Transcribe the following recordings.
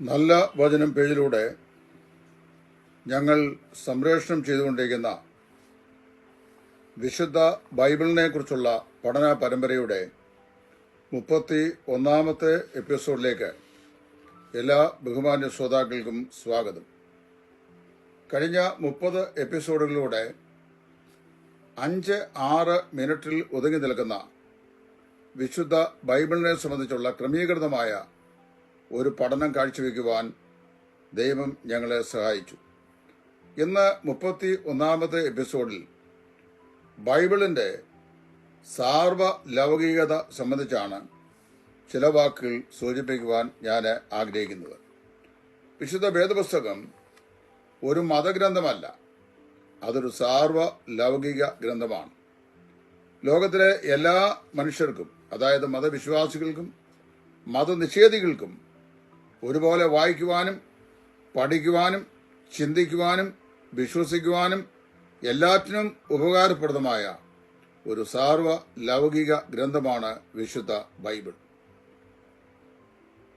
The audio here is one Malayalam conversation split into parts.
നല്ല വചനം പേജിലൂടെ ഞങ്ങൾ സംപ്രേഷണം ചെയ്തുകൊണ്ടിരിക്കുന്ന വിശുദ്ധ ബൈബിളിനെ കുറിച്ചുള്ള പഠന പരമ്പരയുടെ മുപ്പത്തി ഒന്നാമത്തെ എപ്പിസോഡിലേക്ക് എല്ലാ ബഹുമാന്യ ശ്രോതാക്കൾക്കും സ്വാഗതം. കഴിഞ്ഞ മുപ്പത് എപ്പിസോഡുകളിലൂടെ അഞ്ച് ആറ് മിനിറ്റിൽ ഒതുങ്ങി നിൽക്കുന്ന വിശുദ്ധ ബൈബിളിനെ സംബന്ധിച്ചുള്ള ക്രമീകൃതമായ ഒരു പഠനം കാഴ്ചവെക്കുവാൻ ദൈവം ഞങ്ങളെ സഹായിച്ചു. ഇന്ന് മുപ്പത്തി ഒന്നാമത്തെ എപ്പിസോഡിൽ ബൈബിളിന്റെ സാർവ ലൗകികത സംബന്ധിച്ചാണ് ചില വാക്കുകൾ സൂചിപ്പിക്കുവാൻ ഞാൻ ആഗ്രഹിക്കുന്നത്. വിശുദ്ധ വേദപുസ്തകം ഒരു മതഗ്രന്ഥമല്ല അതൊരു സാർവ ലൗകിക ഗ്രന്ഥമാണ്. ലോകത്തിലെ എല്ലാ മനുഷ്യർക്കും അതായത് മതവിശ്വാസികൾക്കും മതനിഷേധികൾക്കും ഒരുപോലെ വായിക്കുവാനും പഠിക്കുവാനും ചിന്തിക്കുവാനും വിശ്വസിക്കുവാനും എല്ലാറ്റിനും ഉപകാരപ്രദമായ ഒരു സാർവ ലൗകിക ഗ്രന്ഥമാണ് വിശുദ്ധ ബൈബിൾ.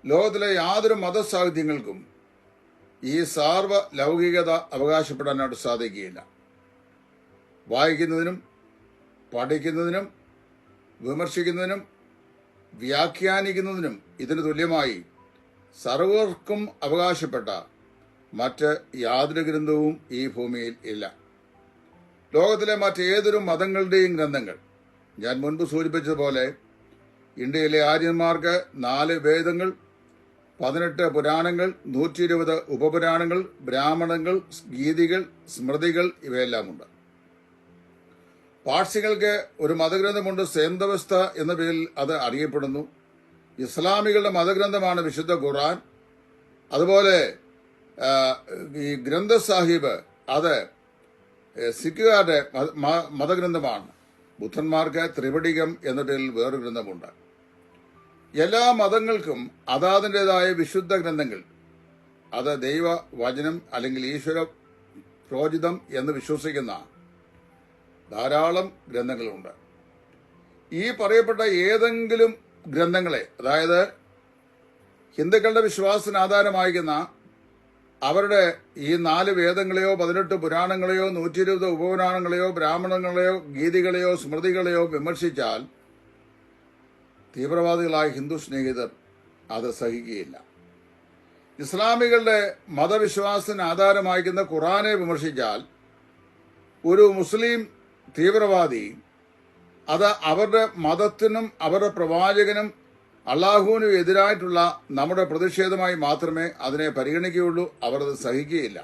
ലോകത്തിലെ യാതൊരു മതസാഹിത്യങ്ങൾക്കും ഈ സാർവ ലൗകികത അവകാശപ്പെടാനായിട്ട് സാധിക്കുകയില്ല. വായിക്കുന്നതിനും പഠിക്കുന്നതിനും വിമർശിക്കുന്നതിനും വ്യാഖ്യാനിക്കുന്നതിനും ഇതിന് തുല്യമായി സർവർക്കും അവകാശപ്പെട്ട മറ്റ് യാതൊരു ഗ്രന്ഥവും ഈ ഭൂമിയിൽ ഇല്ല. ലോകത്തിലെ മറ്റേതൊരു മതങ്ങളുടെയും ഗ്രന്ഥങ്ങൾ. ഞാൻ മുൻപ് സൂചിപ്പിച്ചതുപോലെ ഇന്ത്യയിലെ ആര്യന്മാർക്ക് നാല് വേദങ്ങൾ പതിനെട്ട് പുരാണങ്ങൾ നൂറ്റി ഇരുപത് ഉപപുരാണങ്ങൾ ബ്രാഹ്മണങ്ങൾ ഗീതികൾ സ്മൃതികൾ ഇവയെല്ലാമുണ്ട്. പാഴ്സികൾക്ക് ഒരു മതഗ്രന്ഥമുണ്ട് സേന്തവസ്ഥ എന്ന പേരിൽ അത് അറിയപ്പെടുന്നു. ഇസ്ലാമികളുടെ മതഗ്രന്ഥമാണ് വിശുദ്ധ ഖുർആൻ. അതുപോലെ ഈ ഗ്രന്ഥ സാഹിബ് അത് സിഖുകാരുടെ മതഗ്രന്ഥമാണ്. ബുദ്ധന്മാർക്ക് ത്രിപടികം എന്ന പേരിൽ വേറൊരു ഗ്രന്ഥമുണ്ട്. എല്ലാ മതങ്ങൾക്കും അതാതിന്റെതായ വിശുദ്ധ ഗ്രന്ഥങ്ങൾ. അത് ദൈവ വചനം അല്ലെങ്കിൽ ഈശ്വര പ്രോചിതം എന്ന് വിശ്വസിക്കുന്ന ധാരാളം ഗ്രന്ഥങ്ങളുണ്ട്. ഈ പറയപ്പെട്ട ഏതെങ്കിലും ഗ്രന്ഥങ്ങളെ അതായത് ഹിന്ദുക്കളുടെ വിശ്വാസത്തിന് ആധാരമായിരിക്കുന്ന അവരുടെ ഈ നാല് വേദങ്ങളെയോ പതിനെട്ട് പുരാണങ്ങളെയോ നൂറ്റി ഇരുപത് ഉപപുരാണങ്ങളെയോ ബ്രാഹ്മണങ്ങളെയോ ഗീതികളെയോ സ്മൃതികളെയോ വിമർശിച്ചാൽ തീവ്രവാദികളായ ഹിന്ദു സ്നേഹിതർ അത് സഹിക്കുകയില്ല. ഇസ്ലാമികളുടെ മതവിശ്വാസത്തിന് ആധാരമായിരിക്കുന്ന ഖുറാനെ വിമർശിച്ചാൽ ഒരു മുസ്ലിം തീവ്രവാദി അത് അവരുടെ മതത്തിനും അവരുടെ പ്രവാചകനും അള്ളാഹുവിനും എതിരായിട്ടുള്ള നമ്മുടെ പ്രതിഷേധമായി മാത്രമേ അതിനെ പരിഗണിക്കുകയുള്ളൂ അവർ അത് സഹിക്കുകയില്ല.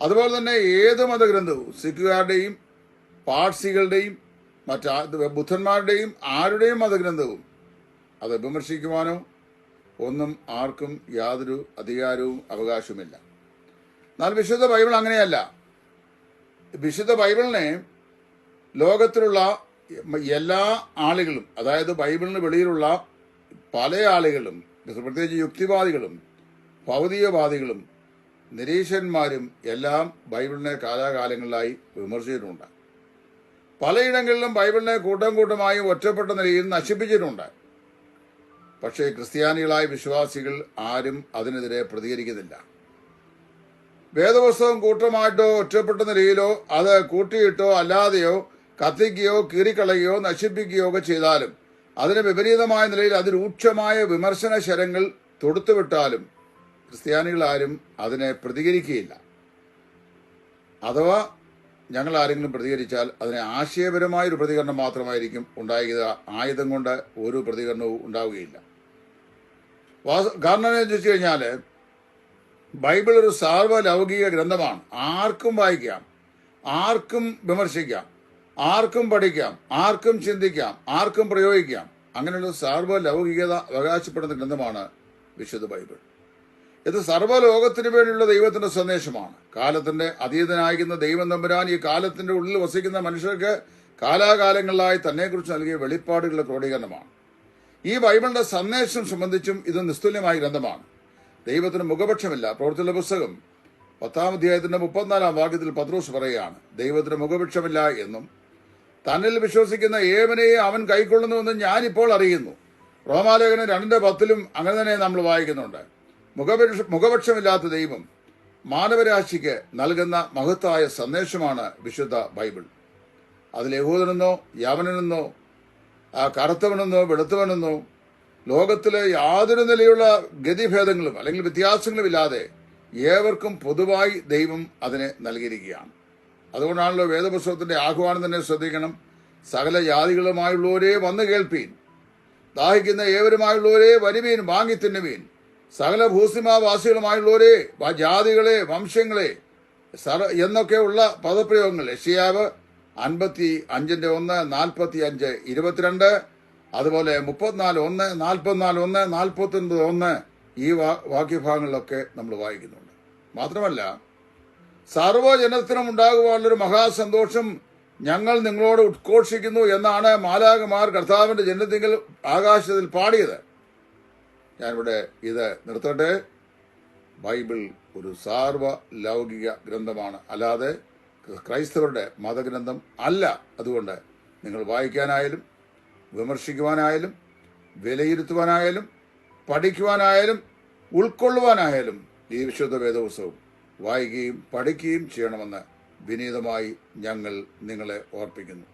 അതുപോലെ തന്നെ ഏത് മതഗ്രന്ഥവും സിഖുകാരുടെയും പാഴ്സികളുടെയും മറ്റാ ബുദ്ധന്മാരുടെയും ആരുടെയും മതഗ്രന്ഥവും അത് വിമർശിക്കുവാനോ ഒന്നും ആർക്കും യാതൊരു അധികാരവും അവകാശവുമില്ല. എന്നാൽ വിശുദ്ധ ബൈബിൾ അങ്ങനെയല്ല. വിശുദ്ധ ബൈബിളിനെ ലോകത്തിലുള്ള എല്ലാ ആളുകളും അതായത് ബൈബിളിന് വെളിയിലുള്ള പല ആളുകളും പ്രത്യേകിച്ച് യുക്തിവാദികളും ഭൗതികവാദികളും നിരീശ്വരന്മാരും എല്ലാം ബൈബിളിനെ കാലാകാലങ്ങളിലായി വിമർശിച്ചിട്ടുണ്ട്. പലയിടങ്ങളിലും ബൈബിളിനെ കൂട്ടം കൂട്ടമായും ഒറ്റപ്പെട്ട നിലയിൽ നശിപ്പിച്ചിട്ടുണ്ട്. പക്ഷേ ക്രിസ്ത്യാനികളായ വിശ്വാസികൾ ആരും അതിനെതിരെ പ്രതികരിക്കുന്നില്ല. വേദപുസ്തകം കൂട്ടമായിട്ടോ ഒറ്റപ്പെട്ട നിലയിലോ അത് കൂട്ടിയിട്ടോ അല്ലാതെയോ കത്തിക്കുകയോ കീറിക്കളയുകയോ നശിപ്പിക്കുകയോ ഒക്കെ ചെയ്താലും അതിന് വിപരീതമായ നിലയിൽ അതിരൂക്ഷമായ വിമർശന ശരങ്ങൾ തൊടുത്തുവിട്ടാലും ക്രിസ്ത്യാനികളാരും അതിനെ പ്രതികരിക്കുകയില്ല. അഥവാ ഞങ്ങൾ ആരെങ്കിലും പ്രതികരിച്ചാൽ അതിനെ ആശയപരമായ ഒരു പ്രതികരണം മാത്രമായിരിക്കും ഉണ്ടായത് ആയുധം കൊണ്ട് ഒരു പ്രതികരണവും ഉണ്ടാവുകയില്ല. കാരണം എന്ന് വെച്ച് കഴിഞ്ഞാൽ ബൈബിൾ ഒരു സാർവലൗകിക ഗ്രന്ഥമാണ്. ആർക്കും വായിക്കാം ആർക്കും വിമർശിക്കാം. ആർക്കും പഠിക്കാം ആർക്കും ചിന്തിക്കാം ആർക്കും പ്രയോഗിക്കാം. അങ്ങനെയുള്ള സർവലൗകികത അവകാശപ്പെടുന്ന ഗ്രന്ഥമാണ് വിശുദ്ധ ബൈബിൾ. ഇത് സർവലോകത്തിന് വേണ്ടിയുള്ള ദൈവത്തിന്റെ സന്ദേശമാണ്. കാലത്തിന്റെ അതീതനായിരിക്കുന്ന ദൈവം തമ്പുരാൻ ഈ കാലത്തിന്റെ ഉള്ളിൽ വസിക്കുന്ന മനുഷ്യർക്ക് കാലാകാലങ്ങളിലായി തന്നെക്കുറിച്ച് നൽകിയ വെളിപ്പാടുകളുടെ ക്രോഡീകരണമാണ്. ഈ ബൈബിളിന്റെ സന്ദേശം സംബന്ധിച്ചും ഇത് നിസ്തുല്യമായ ഗ്രന്ഥമാണ്. ദൈവത്തിന് മുഖപക്ഷമില്ല. പ്രവർത്തിയുള്ള പുസ്തകം പത്താം അധ്യായത്തിന്റെ മുപ്പത്തിനാലാം വാക്യത്തിൽ പത്രോസ് പറയുകയാണ് ദൈവത്തിന് മുഖപക്ഷമില്ല എന്നും തന്നിൽ വിശ്വസിക്കുന്ന ഏവനെയും അവൻ കൈക്കൊള്ളുന്നുവെന്ന് ഞാനിപ്പോൾ അറിയുന്നു. റോമാലേഖനം രണ്ടിന്റെ പത്തിലും അങ്ങനെ തന്നെ നമ്മൾ വായിക്കുന്നുണ്ട്. മുഖപക്ഷ മുഖപക്ഷമില്ലാത്ത ദൈവം മാനവരാശിക്ക് നൽകുന്ന മഹത്തായ സന്ദേശമാണ് വിശുദ്ധ ബൈബിൾ. അതിൽ യഹൂദനെന്നോ യവനെന്നോ കറുത്തവനെന്നോ വെളുത്തവനെന്നോ ലോകത്തിലെ യാതൊരു നിലയുള്ള ഗതിഭേദങ്ങളും അല്ലെങ്കിൽ വ്യത്യാസങ്ങളും ഇല്ലാതെ ഏവർക്കും പൊതുവായി ദൈവം അതിനെ നൽകിയിരിക്കുകയാണ്. അതുകൊണ്ടാണല്ലോ വേദപുസ്തകത്തിന്റെ ആഹ്വാനം തന്നെ ശ്രദ്ധിക്കണം. സകല ജാതികളുമായുള്ളവരെ വന്നു കേൾപ്പീൻ. ദാഹിക്കുന്ന ഏവരുമായുള്ളവരെ വരുവീൻ വാങ്ങി തിന്നുവീൻ. സകല ഭൂസിമാവാസികളുമായുള്ളവരെ ജാതികളെ വംശങ്ങളെ എന്നൊക്കെയുള്ള പദപ്രയോഗങ്ങൾ. ഷിയാവ് അൻപത്തി അഞ്ചിന്റെ ഒന്ന് നാൽപ്പത്തി അഞ്ച് ഇരുപത്തിരണ്ട് അതുപോലെ മുപ്പത്തിനാല് ഒന്ന് നാൽപ്പത്തിനാല് ഒന്ന് നാൽപ്പത്തൊൻപത് ഒന്ന് ഈ വാക്യഭാഗങ്ങളിലൊക്കെ നമ്മൾ വായിക്കുന്നുണ്ട്. മാത്രമല്ല സർവജനത്തിനും ഉണ്ടാകുവാനുള്ളൊരു മഹാസന്തോഷം ഞങ്ങൾ നിങ്ങളോട് ഉദ്ഘോഷിക്കുന്നു എന്നാണ് മാലാകമാർ കർത്താവിന്റെ ജനത്തിങ്കിൽ ആകാശത്തിൽ പാടിയത്. ഞാനിവിടെ ഇത് നിർത്തട്ടെ. ബൈബിൾ ഒരു സാർവ ലൗകിക ഗ്രന്ഥമാണ്. അല്ലാതെ ക്രൈസ്തവരുടെ മതഗ്രന്ഥം അല്ല. അതുകൊണ്ട് നിങ്ങൾ വായിക്കാനായാലും വിമർശിക്കുവാനായാലും വിലയിരുത്തുവാനായാലും പഠിക്കുവാനായാലും ഉൾക്കൊള്ളുവാനായാലും ഈ വിശുദ്ധ വേദോത്സവം വായിക്കുകയും പഠിക്കുകയും ചെയ്യണമെന്ന് വിനീതമായി ഞങ്ങൾ നിങ്ങളെ ഓർപ്പിക്കുന്നു.